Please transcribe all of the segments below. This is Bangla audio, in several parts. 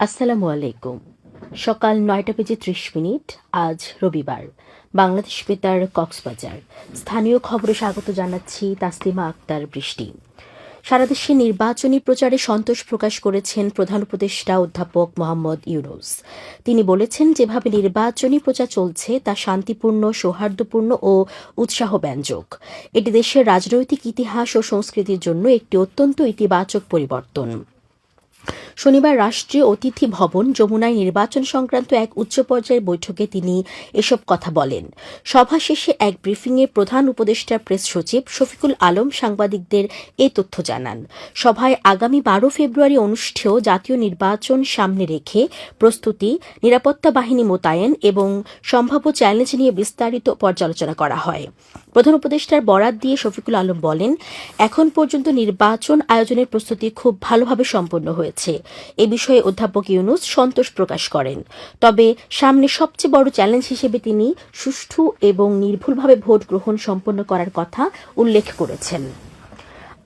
আসসালামু আলাইকুম। সকাল নয়টা বেজে ত্রিশ মিনিট, আজ রবিবার। বাংলাদেশ বেতার কক্সবাজার। স্থানীয় খবরে স্বাগত জানাচ্ছি তাসলিমা আক্তার বৃষ্টি। সারা দেশে নির্বাচনী প্রচারে সন্তোষ প্রকাশ করেছেন প্রধান উপদেষ্টা অধ্যাপক মোহাম্মদ ইউনুস। তিনি বলেছেন, যেভাবে নির্বাচনী প্রচার চলছে, তা শান্তিপূর্ণ, সৌহার্দ্যপূর্ণ ও উৎসাহ ব্যঞ্জক এটি দেশের রাজনৈতিক ইতিহাস ও সংস্কৃতির জন্য একটি অত্যন্ত ইতিবাচক পরিবর্তন। শনিবার রাষ্ট্রীয় অতিথি ভবন যমুনায় নির্বাচন সংক্রান্ত এক উচ্চ পর্যায়ের বৈঠকে তিনি এসব কথা বলেন। সভা শেষে এক ব্রিফিংয়ে প্রধান উপদেষ্টা প্রেস সচিব শফিকুল আলম সাংবাদিকদের এ তথ্য জানান। সভায় আগামী বারো ফেব্রুয়ারি অনুষ্ঠেয় জাতীয় নির্বাচন সামনে রেখে প্রস্তুতি, নিরাপত্তা বাহিনী মোতায়েন এবং সম্ভাব্য চ্যালেঞ্জ নিয়ে বিস্তারিত পর্যালোচনা করা হয়। প্রধান উপদেষ্টার বরাত দিয়ে শফিকুল আলম বলেন, এখন পর্যন্ত নির্বাচন আয়োজনের প্রস্তুতি খুব ভালোভাবে সম্পন্ন হয়েছে। এ বিষয়ে অধ্যাপক ইউনুস সন্তোষ প্রকাশ করেন। তবে সামনে সবচেয়ে বড় চ্যালেঞ্জ হিসেবে তিনি সুষ্ঠু এবং নির্ভুলভাবে ভোট গ্রহণ সম্পন্ন করার কথা উল্লেখ করেছেন।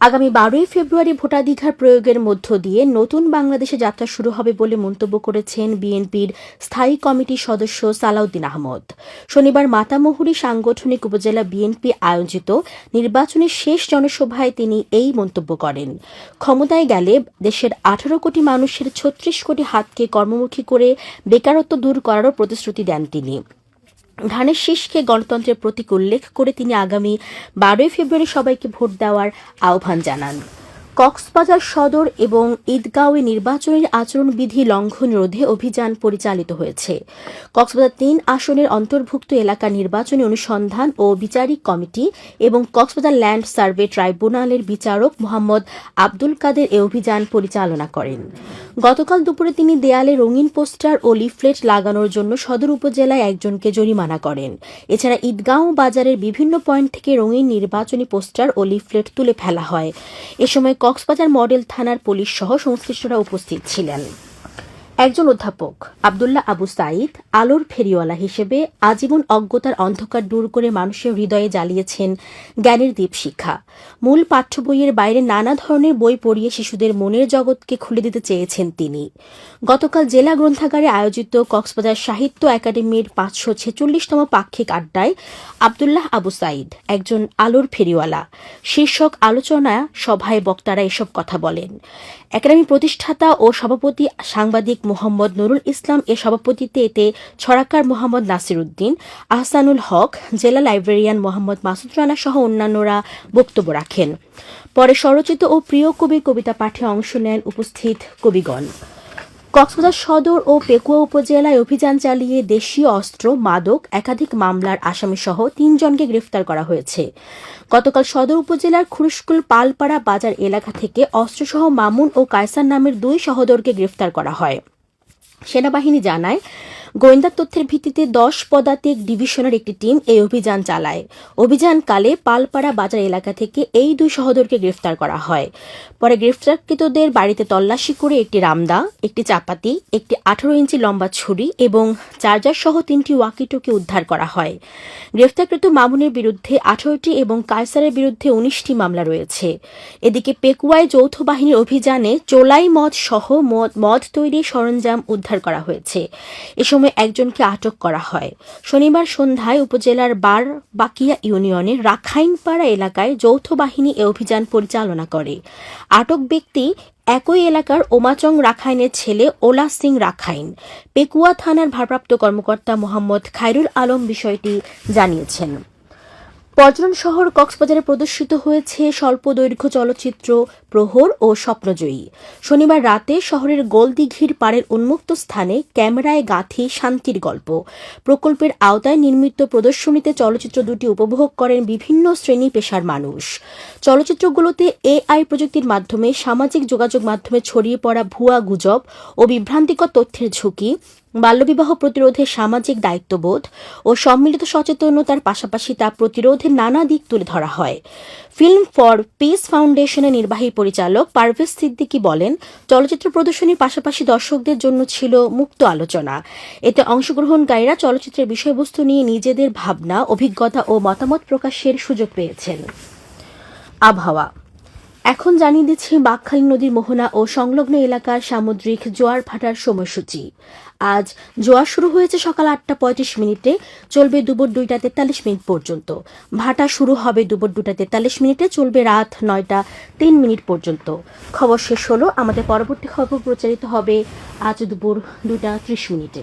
আগামী বারোই ফেব্রুয়ারি ভোটাধিকার প্রয়োগের মধ্য দিয়ে নতুন বাংলাদেশে যাত্রা শুরু হবে বলে মন্তব্য করেছেন বিএনপির স্থায়ী কমিটির সদস্য সালাউদ্দিন আহমদ। শনিবার মাতামহুরি সাংগঠনিক উপজেলা বিএনপি আয়োজিত নির্বাচনের শেষ জনসভায় তিনি এই মন্তব্য করেন। ক্ষমতায় গেলে দেশের আঠারো কোটি মানুষের ছত্রিশ কোটি হাতকে কর্মমুখী করে বেকারত্ব দূর করারও প্রতিশ্রুতি দেন তিনি। ধানের শীষকে গণতন্ত্রের প্রতীক উল্লেখ করে তিনি আগামী বারোই ফেব্রুয়ারি সবাইকে ভোট দেওয়ার আহ্বান জানান। কক্সবাজার সদর এবং ঈদগাঁওয়ে নির্বাচনের আচরণবিধি লঙ্ঘন রোধে অভিযান পরিচালিত হয়েছে। কক্সবাজার তিন আসনের অন্তর্ভুক্ত এলাকা নির্বাচনী অনুসন্ধান ও বিচারিক কমিটি এবং কক্সবাজার ল্যান্ড সার্ভে ট্রাইব্যুনালের বিচারক মোহাম্মদ আব্দুল কাদের এ অভিযান পরিচালনা করেন। গতকাল দুপুরে তিনি দেয়ালে রঙিন পোস্টার ও লিফলেট লাগানোর জন্য সদর উপজেলায় একজনকে জরিমানা করেন। এছাড়া ঈদগাঁও বাজারের বিভিন্ন পয়েন্ট থেকে রঙিন নির্বাচনী পোস্টার ও লিফলেট তুলে ফেলা হয়। এ সময় কক্সবাজার মডেল থানার পুলিশ সহ সংশ্লিষ্টরা উপস্থিত ছিলেন। একজন অধ্যাপক, আবদুল্লাহ আবু সাইদ আলোর ফেরিওয়ালা হিসেবে আজীবন অজ্ঞতার অন্ধকার দূর করে মানুষের হৃদয়ে জ্বালিয়েছেন জ্ঞানের দ্বীপ শিক্ষা মূল পাঠ্য বইয়ের বাইরে নানা ধরনের বই পড়িয়ে শিশুদের মনের জগৎকে খুলে দিতে চেয়েছেন তিনি। গতকাল জেলা গ্রন্থাগারে আয়োজিত কক্সবাজার সাহিত্য একাডেমির পাঁচশো ছেচল্লিশতম পাক্ষিক আড্ডায় আবদুল্লাহ আবু সাইদ একজন আলোর ফেরিওয়ালা, শীর্ষক আলোচনা সভায় বক্তারা এসব কথা বলেন। একাডেমি প্রতিষ্ঠাতা ও সভাপতি সাংবাদিক মোহাম্মদ নুরুল ইসলাম এ সভাপতিত্বে এতে ছড়াকার মোহাম্মদ নাসির উদ্দিন, আহসানুল হক, জেলা লাইব্রেরিয়ান মোহাম্মদ মাসুদ রানা সহ অন্যান্যরা বক্তব্য রাখেন। পরে স্বরচিত ও প্রিয় কবির কবিতা পাঠে অংশ নেন উপস্থিত কবিগণ। কক্সবাজার সদর ও পেকুয়া উপজেলায় অভিযান চালিয়ে দেশীয় অস্ত্র, মাদক, একাধিক মামলার আসামিসহ তিনজনকে গ্রেফতার করা হয়েছে। গতকাল সদর উপজেলার খুরুশকুল পালপাড়া বাজার এলাকা থেকে অস্ত্রসহ মামুন ও কায়সার নামের দুই সহোদরকে গ্রেফতার করা হয়। সেনাবাহিনী জানায় গোয়েন্দা তথ্যের ভিত্তিতে দশ পদাতিক ডিভিশনের একটি টিম এই অভিযান চালায়। অভিযানকালে পালপাড়া বাজার এলাকা থেকে এই দুই সহোদরকে গ্রেফতার করা হয়। পরে গ্রেফতারকৃতদের বাড়িতে তল্লাশি করে একটি রামদা, একটি চাপাতি, একটি আঠারো ইঞ্চি লম্বা ছুরি এবং চার্জার সহ তিনটি ওয়াকিটোকে উদ্ধার করা হয়। গ্রেফতারকৃত মামুনের বিরুদ্ধে আঠারোটি এবং কায়সারের বিরুদ্ধে উনিশটি মামলা রয়েছে। এদিকে পেকুয়ায় যৌথ বাহিনীর অভিযানে চোলাই মদ সহ মদ তৈরির সরঞ্জাম উদ্ধার করা হয়েছে। এ একজনকে আটক করা হয়। শনিবার সন্ধ্যায় উপজেলার বার বাকিয়া ইউনিয়নের রাখাইনপাড়া এলাকায় যৌথ বাহিনী এ অভিযান পরিচালনা করে। আটক ব্যক্তি একই এলাকার ওমাচং রাখাইনের ছেলে ওলা সিং রাখাইন। পেকুয়া থানার ভারপ্রাপ্ত কর্মকর্তা মোহাম্মদ খায়রুল আলম বিষয়টি জানিয়েছেন। পর্যটন শহর কক্সবাজারে প্রদর্শিত হয়েছে স্বল্প দৈর্ঘ্য চলচ্চিত্র প্রহর ও স্বপ্নজয়ী। শনিবার রাতে শহরের গোলদিঘির পাড়ের উন্মুক্ত স্থানে ক্যামেরায় গাঁথি শান্তির গল্প। প্রকল্পের আওতায় নির্মিত প্রদর্শনীতে চলচ্চিত্র দুটি উপভোগ করেন বিভিন্ন শ্রেণি পেশার মানুষ। চলচ্চিত্রগুলোতে এআই প্রযুক্তির মাধ্যমে সামাজিক যোগাযোগ মাধ্যমে ছড়িয়ে পড়া ভুয়া গুজব ও বিভ্রান্তিকর তথ্যের ঝুঁকি বাল্যবিবাহ প্রতিরোধে সামাজিক দায়িত্ববোধ ও সম্মিলিত সচেতনতার পাশাপাশি তা প্রতিরোধের নানা দিক তুলে ধরা হয়। ফিল্ম ফর পিস ফাউন্ডেশনের নির্বাহী পরিচালক পারভেজ সিদ্দিকি বলেন, চলচ্চিত্র প্রদর্শনীর পাশাপাশি দর্শকদের জন্য ছিল মুক্ত আলোচনা। এতে অংশগ্রহণকারীরা চলচ্চিত্রের বিষয়বস্তু নিয়ে নিজেদের ভাবনা, অভিজ্ঞতা ও মতামত প্রকাশের সুযোগ পেয়েছেন। আবহাওয়া এখন জানিয়ে দিচ্ছি বাকখালী নদীর মোহনা ও সংলগ্ন এলাকার সামুদ্রিক জোয়ার ভাটার সময়সূচি। আজ জোয়ার শুরু হয়েছে সকাল আটটা পঁয়ত্রিশ মিনিটে, চলবে দুপুর দুইটা তেতাল্লিশ মিনিট পর্যন্ত। ভাটা শুরু হবে দুপুর দুটা তেতাল্লিশ মিনিটে, চলবে রাত নয়টা তিন মিনিট পর্যন্ত। খবর শেষ হলো। আমাদের পরবর্তী খবর প্রচারিত হবে আজ দুপুর দুটা ত্রিশ মিনিটে।